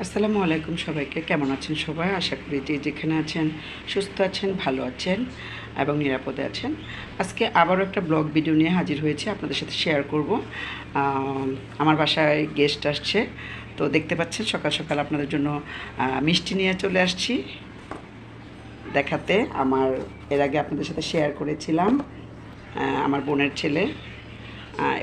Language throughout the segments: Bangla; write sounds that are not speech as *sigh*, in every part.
আসসালামু আলাইকুম সবাইকে। কেমন আছেন সবাই? আশা করি যে যেখানে আছেন, সুস্থ আছেন, ভালো আছেন এবং নিরাপদে আছেন। আজকে আবারও একটা ব্লগ ভিডিও নিয়ে হাজির হয়েছে, আপনাদের সাথে শেয়ার করব। আমার বাসায় গেস্ট আসছে। তো দেখতে পাচ্ছেন, সকাল সকাল আপনাদের জন্য মিষ্টি নিয়ে চলে আসছি। দেখাতে আমার, এর আগে আপনাদের সাথে শেয়ার করেছিলাম আমার বোনের ছেলে।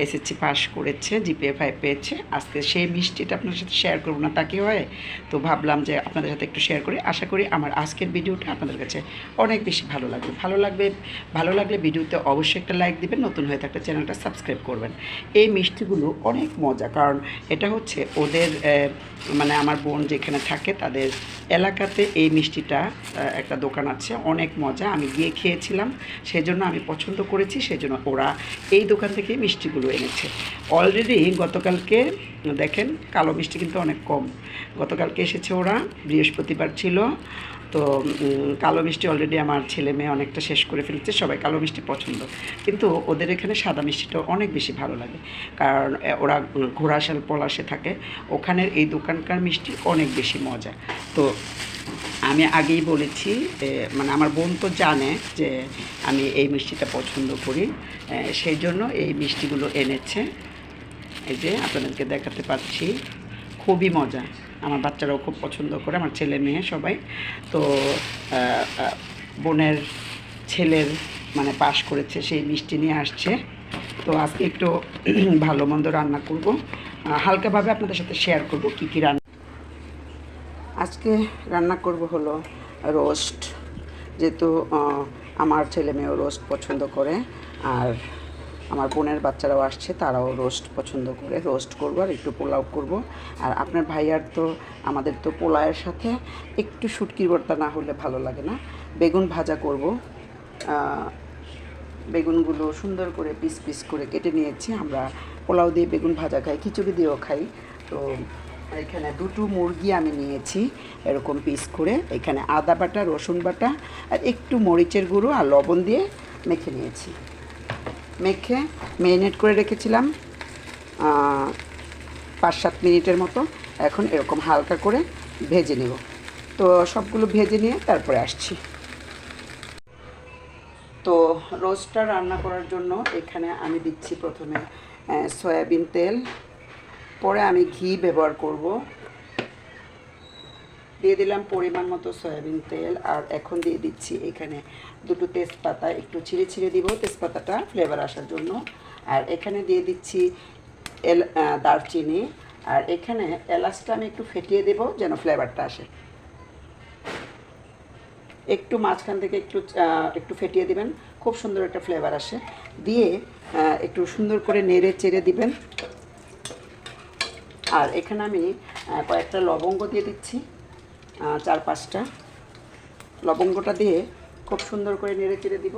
এসএসসি পাস করেছে জিপিএ ফাইভ পেয়েছে। আজকে সেই মিষ্টিটা আপনার সাথে শেয়ার করব না, তা কি হয়? তো ভাবলাম যে আপনাদের সাথে একটু শেয়ার করি। আশা করি আমার আজকের ভিডিওটা আপনাদের কাছে অনেক বেশি ভালো লাগবে। ভালো লাগবে, ভালো লাগলে ভিডিওতে অবশ্যই একটা লাইক দিবেন, নতুন হয়ে থাকলে চ্যানেলটা সাবস্ক্রাইব করবেন। এই মিষ্টিগুলো অনেক মজা, কারণ এটা হচ্ছে ওদের মানে আমার বোন যেখানে থাকে, তাদের এলাকাতে এই মিষ্টিটা একটা দোকান আছে। অনেক মজা। আমি গিয়ে খেয়েছিলাম সেই জন্য আমি পছন্দ করেছি সেই জন্য ওরা এই দোকান থেকে মিষ্টিগুলো এনেছে। অলরেডি গতকালকে, দেখেন, কালো মিষ্টি কিন্তু অনেক কম। গতকালকে এসেছে ওরা, বৃহস্পতিবার ছিল। তো কালো মিষ্টি অলরেডি আমার ছেলে মেয়ে অনেকটা শেষ করে ফেলেছে, সবাই কালো মিষ্টি পছন্দ। কিন্তু ওদের এখানে সাদা মিষ্টিটা অনেক বেশি ভালো লাগে। কারণ ওরা ঘোড়াশাল পলাশে থাকে। ওখানের এই দোকানকার মিষ্টি অনেক বেশি মজা। তো, আমি আগেই বলেছি মানে আমার বোন তো জানে যে আমি এই মিষ্টিটা পছন্দ করি। সেই জন্য এই মিষ্টিগুলো এনেছে। এই যে, আপনাদেরকে দেখাতে পাচ্ছি। খুবই মজা। আমার বাচ্চারাও খুব পছন্দ করে, আমার ছেলে মেয়ে সবাই। তো বোনের ছেলের মানে পাশ করেছে, সেই মিষ্টি নিয়ে আসছে। তো আজকে একটু *clears throat* ভালো মন্দ রান্না করব। হালকাভাবে আপনাদের সাথে শেয়ার করব কী কী রান্না। আজকে রান্না করব হলো রোস্ট যেহেতু আমার ছেলে মেয়েও রোস্ট পছন্দ করে। আর আমার বোনের বাচ্চারাও আসছে, তারাও রোস্ট পছন্দ করে রোস্ট করব আর একটু পোলাও করব। আর আপনার ভাইয়ার তো, আমাদের তো পোলাওয়ের সাথে একটু শুটকির ভর্তা না হলে ভালো লাগে না। বেগুন ভাজা করব। বেগুনগুলো সুন্দর করে পিস পিস করে কেটে নিয়েছি। আমরা পোলাও দিয়ে বেগুন ভাজা খাই, খিচুড়ি দিয়েও খাই। তো এখানে দুটো মুরগি আমি নিয়েছি, এরকম পিস করে। এখানে আদা বাটা, রসুন বাটা আর একটু মরিচের গুঁড়ো আর লবণ দিয়ে মেখে নিয়েছি। মেখে মেরিনেট করে রেখেছিলাম পাঁচ সাত মিনিটের মতো। এখন এরকম হালকা করে ভেজে নেব। তো সবগুলো ভেজে নিয়ে তারপরে আসছি। তো রোস্টটা রান্না করার জন্য এখানে আমি দিচ্ছি প্রথমে সয়াবিন তেল। পরে আমি ঘি ব্যবহার করব। দিয়ে দিলাম পরিমাণ মতো সয়াবিন তেল আর এখন দিয়ে দিচ্ছি এখানে দুটো তেজপাতা, একটু ছিঁড়ে ছিঁড়ে দিব তেজপাতাটা ফ্লেভার আসার জন্য। আর এখানে দিয়ে দিচ্ছি এল দারচিনি। আর এখানে এলাচটা আমি একটু ফেটিয়ে দেব যেন ফ্লেভারটা আসে। একটু মাঝখান থেকে একটু একটু ফেটিয়ে দিবেন, খুব সুন্দর একটা ফ্লেভার আসে। দিয়ে একটু সুন্দর করে নেড়ে চেড়ে দিবেন। আর এখানে আমি কয়েকটা লবঙ্গ দিয়ে দিচ্ছি। চার পাঁচটা লবঙ্গটা দিয়ে খুব সুন্দর করে নেড়ে চেড়ে দিব।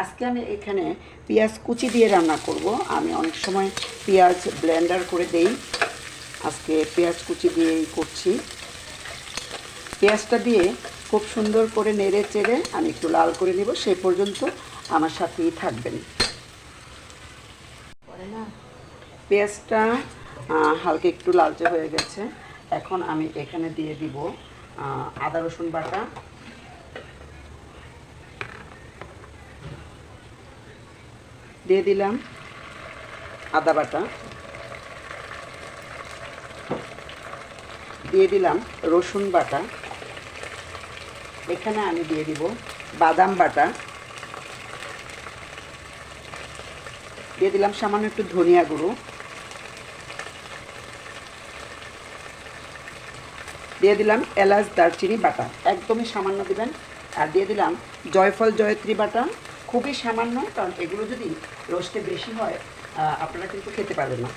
আজকে আমি এখানে পেঁয়াজ কুচি দিয়ে রান্না করব। আমি অনেক সময় পেঁয়াজ ব্লেন্ডার করে দেই। আজকে পেঁয়াজ কুচি দিয়েই করছি। পেঁয়াজটা দিয়ে খুব সুন্দর করে নেড়ে চেড়ে আমি একটু লাল করে নেব। সেই পর্যন্ত আমার সাথেই থাকবেন। পেঁয়াজটা হালকা একটু লালচে হয়ে গেছে। এখন আমি এখানে দিয়ে দিব আদা, রসুন বাটা। দিয়ে দিলাম আদা বাটা। দিয়ে দিলাম রসুন বাটা। এখানে আমি দিয়ে দিব বাদাম বাটা। দিয়ে দিলাম সামান্য একটু ধনিয়া গুঁড়ো। দিয়ে দিলাম এলাচ, দারচিনি, বাটা। একদমই সামান্য দিবেন। আর দিয়ে দিলাম জয়ফল, জয়ত্রী বাটা। খুবই সামান্য, কারণ এগুলো যদি রোস্টে বেশি হয় আপনারা কিন্তু খেতে পারবেন না।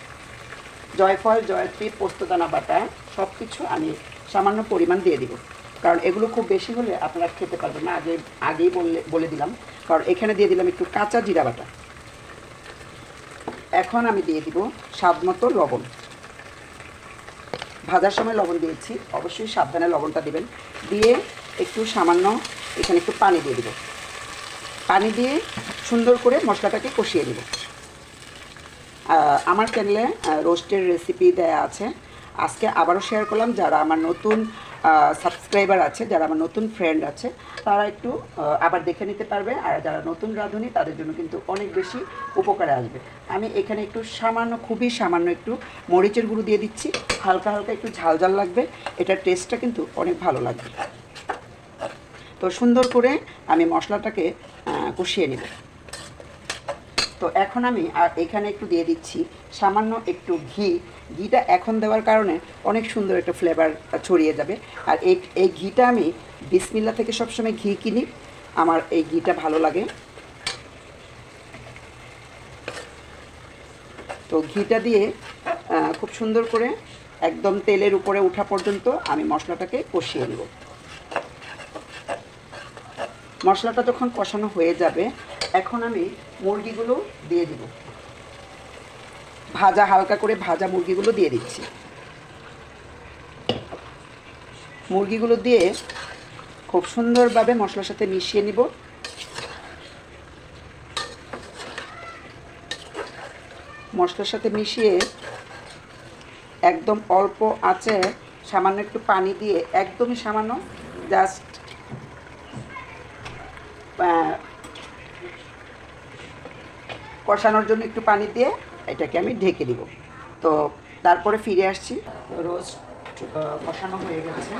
জয়ফল, জয়ত্রী, পোস্তদানা বাটা সব কিছু আমি সামান্য পরিমাণ দিয়ে দিব। কারণ এগুলো খুব বেশি হলে আপনারা খেতে পারবেন না। আগে, আগেই বললে, বলে দিলাম। কারণ এখানে দিয়ে দিলাম একটু কাঁচা জিরা বাটা। এখন আমি দিয়ে দিব স্বাদ মতো লবণ। ভাজার সময় লবণ দিয়েছি। অবশ্যই সাবধানে লবণটা দেবেন। দিয়ে একটু সামান্য এখানে একটু পানি দিয়ে দেব। পানি দিয়ে সুন্দর করে মশলাটাকে কষিয়ে দেব আমার চ্যানেলে রোস্টের রেসিপি দেয়া আছে। আজকে আবারও শেয়ার করলাম, যারা আমার নতুন সাবস্ক্রাইবার আছে, যারা আমার নতুন ফ্রেন্ড আছে, তারা একটু আবার দেখে নিতে পারবে। আর যারা নতুন রাঁধুনি, তাদের জন্য কিন্তু অনেক বেশি উপকারে আসবে। আমি এখানে একটু সামান্য, খুবই সামান্য একটু মরিচের গুঁড়ো দিয়ে দিচ্ছি। হালকা হালকা একটু ঝাল ঝাল লাগবে। এটার টেস্টটা কিন্তু অনেক ভালো লাগবে। তো সুন্দর করে আমি মশলাটাকে কষিয়ে নেব। তো এখন আমি আর এখানে একটু দিয়ে দিচ্ছি সামান্য একটু ঘি। ঘিটা এখন দেওয়ার কারণে অনেক সুন্দর একটা ফ্লেভার ছড়িয়ে যাবে। আর এই এই ঘিটা আমি বিসমিল্লা থেকে সবসময় ঘি কিনি। আমার এই ঘিটা ভালো লাগে। তো ঘিটা দিয়ে খুব সুন্দর করে একদম তেলের উপরে ওঠা পর্যন্ত আমি মশলাটাকে কষিয়ে নেব। মশলাটা যখন কষানো হয়ে যাবে এখন আমি মুরগিগুলো দিয়ে দিব। ভাজা, হালকা করে ভাজা মুরগিগুলো দিয়ে দিচ্ছি। মুরগিগুলো দিয়ে খুব সুন্দরভাবে মশলার সাথে মিশিয়ে নিব। মশলার সাথে মিশিয়ে একদম অল্প আছে সামান্য একটু পানি দিয়ে, একদমই সামান্য, জাস্ট কষানোর জন্য একটু পানি দিয়ে এটাকে আমি ঢেকে দিব। তো তারপরে ফিরে আসছি। রোজ কষানো হয়ে গেছে।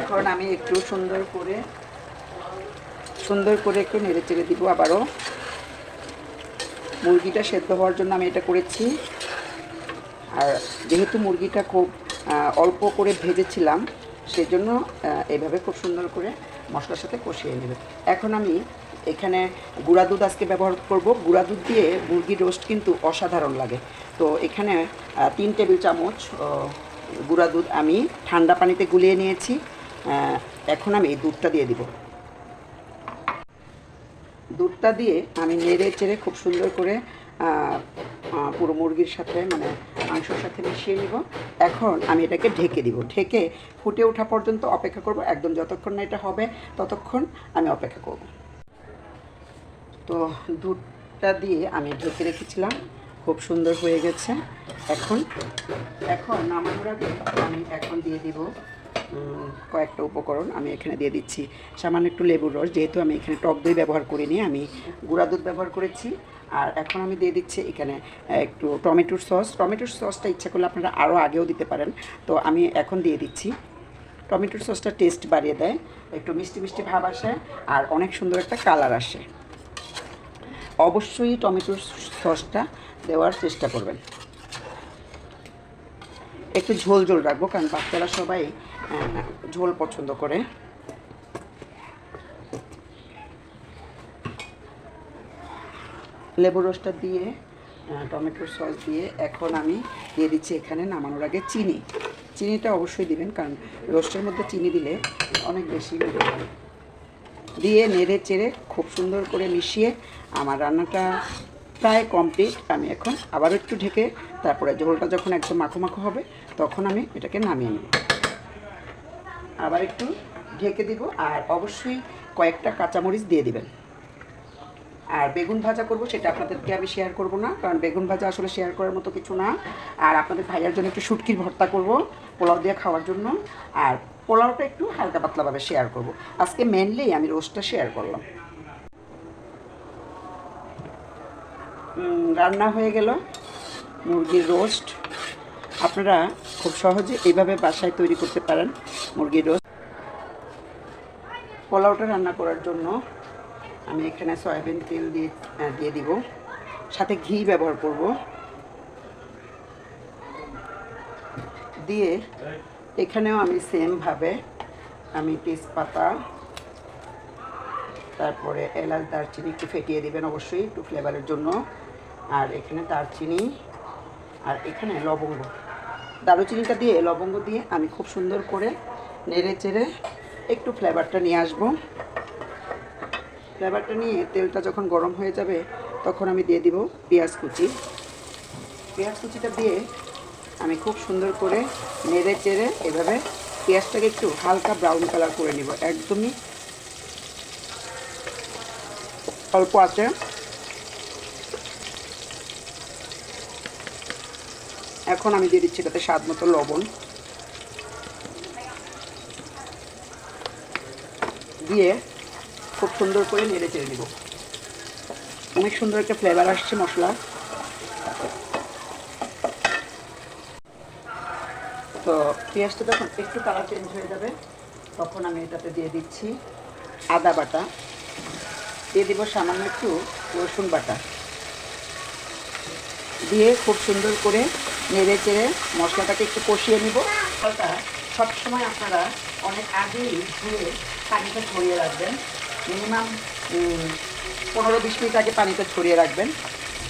এখন আমি একটু সুন্দর করে সুন্দর করে একটু নেড়ে চেড়ে দিব আবারও। মুরগিটা সেদ্ধ হওয়ার জন্য আমি এটা করেছি। আর যেহেতু মুরগিটা খুব অল্প করে ভেজেছিলাম সেজন্য আহ, এইভাবে খুব সুন্দর করে মশলার সাথে কষিয়ে নেবে। এখন আমি এখানে গুঁড়া দুধ আজকে ব্যবহার করব। গুঁড়া দুধ দিয়ে মুরগির রোস্ট কিন্তু অসাধারণ লাগে। তো এখানে তিন টেবিল চামচ গুঁড়া দুধ আমি ঠান্ডা পানিতে গুলিয়ে নিয়েছি। এখন আমি এই দুধটা দিয়ে দিব। দুধটা দিয়ে আমি নেড়ে চেড়ে খুব সুন্দর করে পুরো মুরগির সাথে মানে মাংসর সাথে মিশিয়ে নিব। এখন আমি এটাকে ঢেকে দিব। ঢেকে ফুটে ওঠা পর্যন্ত অপেক্ষা করব। একদম যতক্ষণ না এটা হবে, ততক্ষণ আমি অপেক্ষা করব। তো দুধটা দিয়ে আমি ঢেকে রেখেছিলাম। খুব সুন্দর হয়ে গেছে। এখন এখন নামানোর আগে আমি এখন দিয়ে দিব কয়েকটা উপকরণ আমি এখানে দিয়ে দিচ্ছি। সামান্য একটু লেবুর রস, যেহেতু আমি এখানে টক দই ব্যবহার করিনি, আমি গুঁড়া দুধ ব্যবহার করেছি। আর এখন আমি দিয়ে দিচ্ছি এখানে একটু টমেটোর সস। টমেটোর সসটা ইচ্ছা করলে আপনারা আরও আগেও দিতে পারেন। তো আমি এখন দিয়ে দিচ্ছি। টমেটোর সসটা টেস্ট বাড়িয়ে দেয়। একটু মিষ্টি মিষ্টি ভাব আসে আর অনেক সুন্দর একটা কালার আসে। অবশ্যই টমেটোর সসটা দেওয়ার চেষ্টা করবেন একটু ঝোল ঝোল রাখব, কারণ বাচ্চারা সবাই ঝোল পছন্দ করে লেবু রসটা দিয়ে টমেটোর সস দিয়ে এখন আমি দিয়ে দিচ্ছি এখানে নামানোর আগে চিনি চিনিটা অবশ্যই দিবেন, কারণ রোস্টের মধ্যে চিনি দিলে অনেক বেশি। দিয়ে নেড়ে চেড়ে খুব সুন্দর করে মিশিয়ে আমার রান্নাটা প্রায় কমপ্লিট। আমি এখন আবার একটু ঢেকে তারপরে ঝোলটা যখন একদম মাখো মাখো হবে, তখন আমি এটাকে নামিয়ে নেব। আবার একটু ঢেকে দিব আর অবশ্যই কয়েকটা কাঁচামরিচ দিয়ে দিবেন। আর বেগুন ভাজা করব সেটা আপনাদেরকে আমি শেয়ার করব না, কারণ বেগুন ভাজা আসলে শেয়ার করার মতো কিছু না। আর আপনাদের ভাইয়ার জন্য একটু শুটকির ভর্তা করব পোলাও দিয়ে খাওয়ার জন্য। আর পোলাওটা একটু হালকা পাতলাভাবে শেয়ার করব। আজকে মেনলি আমি রোস্টটা শেয়ার করলাম। রান্না হয়ে গেল মুরগির রোস্ট আপনারা খুব সহজে এইভাবে বাসায় তৈরি করতে পারেন মুরগির রোস্ট পোলাওটা রান্না করার জন্য আমি এখানে সয়াবিন তেল দিয়ে দিয়ে দিব। সাথে ঘি ব্যবহার করব। দিয়ে এখানেও আমি সেমভাবে আমি তেজপাতা, তারপরে এলাচ, দারচিনি একটু ফেটিয়ে দিবেন অবশ্যই একটু ফ্লেভারের জন্য। আর এখানে দারচিনি আর এখানে লবঙ্গ। দারুচিনিটা দিয়ে, লবঙ্গ দিয়ে আমি খুব সুন্দর করে নেড়ে চেড়ে একটু ফ্লেভারটা নিয়ে আসব। ফ্লেভারটা নিয়ে তেলটা যখন গরম হয়ে যাবে তখন আমি দিয়ে দিব পেঁয়াজ কুচি। পেঁয়াজ কুচিটা দিয়ে আমি খুব সুন্দর করে নেড়ে চেড়ে এভাবে পেঁয়াজটাকে একটু হালকা ব্রাউন কালার করে নিব, একদমই অল্প আছে। এখন আমি দিয়ে দিচ্ছি তাতে স্বাদ মতো লবণ। দিয়ে খুব সুন্দর করে নেড়ে চেড়ে নিব। অনেক সুন্দর একটা ফ্লেভার আসছে মশলা। পেঁয়াজটা যখন একটু কালার চেঞ্জ হয়ে যাবে, তখন আমি এটাতে দিয়ে দিচ্ছি আদা বাটা। দিয়ে দিব সামান্য একটু রসুন বাটা। দিয়ে খুব সুন্দর করে নেড়ে চেড়ে মশলাটাকে একটু কষিয়ে নিব। মশলাটা সবসময় আপনারা অনেক আগেই ধুয়ে পানিটা ছড়িয়ে রাখবেন। মিনিমাম পনেরো বিশ মিনিট আগে পানিটা ছড়িয়ে রাখবেন।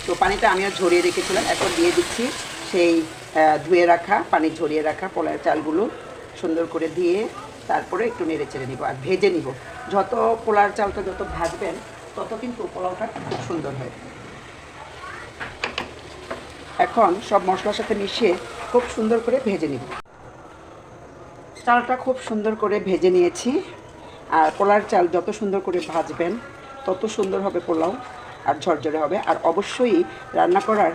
তো পানিটা আমিও ঝরিয়ে রেখেছিলাম। এখন দিয়ে দিচ্ছি সেই ধুয়ে রাখা, পানি ঝরিয়ে রাখা পোলার চালগুলো সুন্দর করে দিয়ে তারপরে একটু নেড়ে চেড়ে নিব আর ভেজে নিব। যত পোলার চালটা যত ভাজবেন, তত কিন্তু পোলাওটা খুব সুন্দর হয়। এখন সব মশলার সাথে মিশিয়ে খুব সুন্দর করে ভেজে নিব। চালটা খুব সুন্দর করে ভেজে নিয়েছি। আর পোলার চাল যত সুন্দর করে ভাজবেন, তত সুন্দর হবে পোলাও আর ঝরঝরে হবে। আর অবশ্যই রান্না করার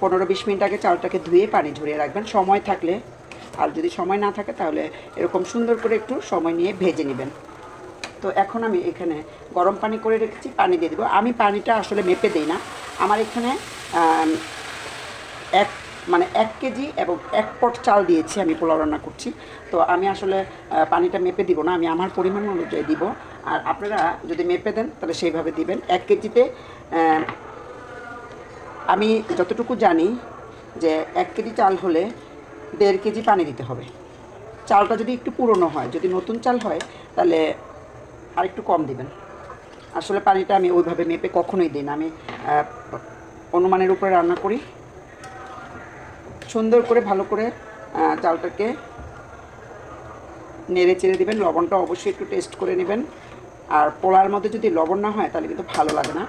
পনেরো বিশ মিনিট আগে চালটাকে ধুয়ে পানি ঝরিয়ে রাখবেন। সময় থাকলে, আর যদি সময় না থাকে তাহলে এরকম সুন্দর করে একটু সময় নিয়ে ভেজে নেবেন। তো এখন আমি এখানে গরম পানি করে রেখেছি, পানি দিয়ে দেবো। আমি পানিটা আসলে মেপে দিই না। আমার এখানে এক মানে এক কেজি এবং এক পট চাল দিয়েছি আমি পোলাও রান্না করছি। তো আমি আসলে পানিটা মেপে দিব না, আমি আমার পরিমাণ অনুযায়ী দিব। আর আপনারা যদি মেপে দেন, তাহলে সেইভাবে দিবেন। এক কেজিতে আমি যতটুকু জানি যে এক কেজি চাল হলে দেড় কেজি পানি দিতে হবে। চালটা যদি একটু পুরনো হয়, যদি নতুন চাল হয়, তাহলে আর একটু কম দিবেন। আসলে পানিটা আমি ওইভাবে মেপে কখনোই দিই না। আমি অনুমানের উপরে রান্না করি। সুন্দর করে, ভালো করে চালটাকে নেড়ে চেড়ে দিবেন। লবণটা অবশ্যই একটু টেস্ট করে নেবেন। আর পোলার মধ্যে যদি লবণ না হয়, তাহলে কিন্তু ভালো লাগে না।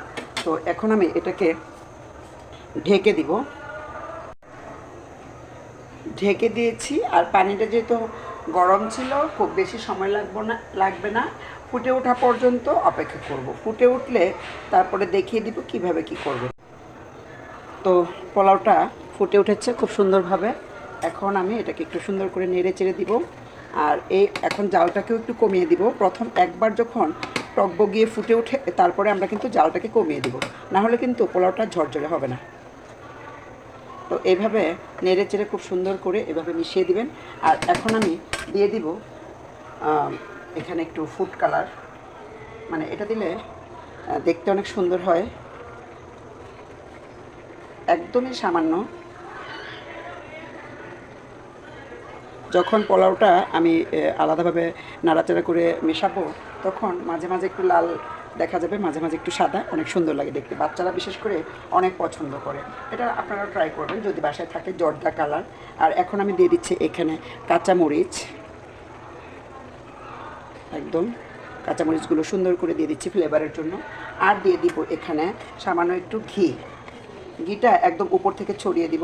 তো এখন আমি এটাকে ঢেকে দিব। ঢেকে দিয়েছি আর পানিটা যেহেতু গরম ছিল, খুব বেশি সময় লাগবে না লাগবে না। ফুটে ওঠা পর্যন্ত অপেক্ষা করব। ফুটে উঠলে তারপরে দেখিয়ে দিব কীভাবে কি করব। তো পোলাওটা ফুটে উঠেছে খুব সুন্দরভাবে। এখন আমি এটাকে একটু সুন্দর করে নেড়ে চেড়ে দিব। আর এই এখন জালটাকেও একটু কমিয়ে দিব। প্রথম একবার যখন টকবো গিয়ে ফুটে উঠে তারপরে আমরা কিন্তু জালটাকে কমিয়ে দিব। না হলে কিন্তু পোলাওটা ঝরঝরে হবে না। তো এইভাবে নেড়ে চেড়ে খুব সুন্দর করে এভাবে মিশিয়ে দিবেন। আর এখন আমি দিয়ে দিব এখানে একটু ফুড কালার মানে এটা দিলে দেখতে অনেক সুন্দর হয়। একদমই সামান্য। যখন পোলাওটা আমি আলাদাভাবে নাড়াচাড়া করে মেশাবো, তখন মাঝে মাঝে একটু লাল দেখা যাবে মাঝে মাঝে একটু সাদা, অনেক সুন্দর লাগে দেখতে। বাচ্চারা বিশেষ করে অনেক পছন্দ করে। এটা আপনারা ট্রাই করবেন যদি বাসায় থাকে জর্দা কালার। আর এখন আমি দিয়ে দিচ্ছি এখানে কাঁচামরিচ। একদম। কাঁচামরিচগুলো সুন্দর করে দিয়ে দিচ্ছি ফ্লেভারের জন্য। আর দিয়ে দিব এখানে সামান্য একটু ঘি। ঘিটা একদম উপর থেকে ছড়িয়ে দিব।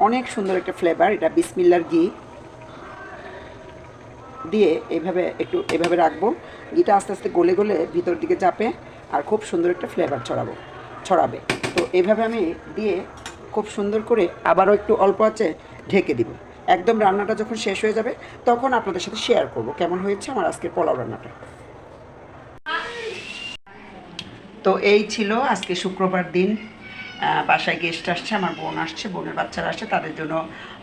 অনেক সুন্দর একটা ফ্লেভার এটা বিসমিল্লার ঘি। দিয়ে এইভাবে একটু এভাবে রাখব। ঘিটা আস্তে আস্তে গলে গলে ভিতর দিকে চাপে আর খুব সুন্দর একটা ফ্লেভার ছড়াবো, ছড়াবে। তো এভাবে আমি দিয়ে খুব সুন্দর করে আবারও একটু অল্প আছে ঢেকে দিব। একদম রান্নাটা যখন শেষ হয়ে যাবে, তখন আপনাদের সাথে শেয়ার করব কেমন হয়েছে আমার আজকের পোলাও রান্নাটা। তো এই ছিল আজকে শুক্রবার দিন। বাসায় গেস্ট আসছে, আমার বোন আসছে, বোনের বাচ্চারা আসছে, তাদের জন্য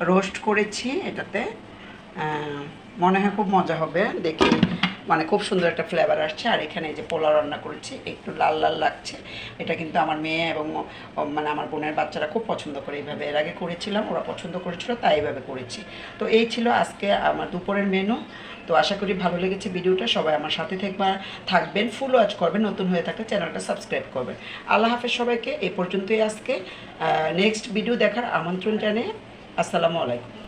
রোস্ট করেছি এটাতে। মনে হয় খুব মজা হবে। দেখি মানে খুব সুন্দর একটা ফ্লেভার আসছে। আর এখানে এই যে পোলাও রান্না করেছি, একটু লাল লাল লাগছে। এটা কিন্তু আমার মেয়ে এবং মানে আমার বোনের বাচ্চারা খুব পছন্দ করে। এইভাবে এর আগে করেছিলাম, ওরা পছন্দ করেছিল, তাই এইভাবে করেছি। তো এই ছিল আজকে আমার দুপুরের মেনু তো আশা করি ভালো লেগেছে ভিডিওটা। সবাই আমার সাথে থাকবা, থাকবেন ফুল ওয়াচ করবেন, নতুন হয়ে থাকলে চ্যানেলটা সাবস্ক্রাইব করবেন। আল্লাহ হাফেজ সবাইকে এই পর্যন্তই আজকে। নেক্সট ভিডিও দেখার আমন্ত্রণ জানিয়ে, আসসালামু আলাইকুম।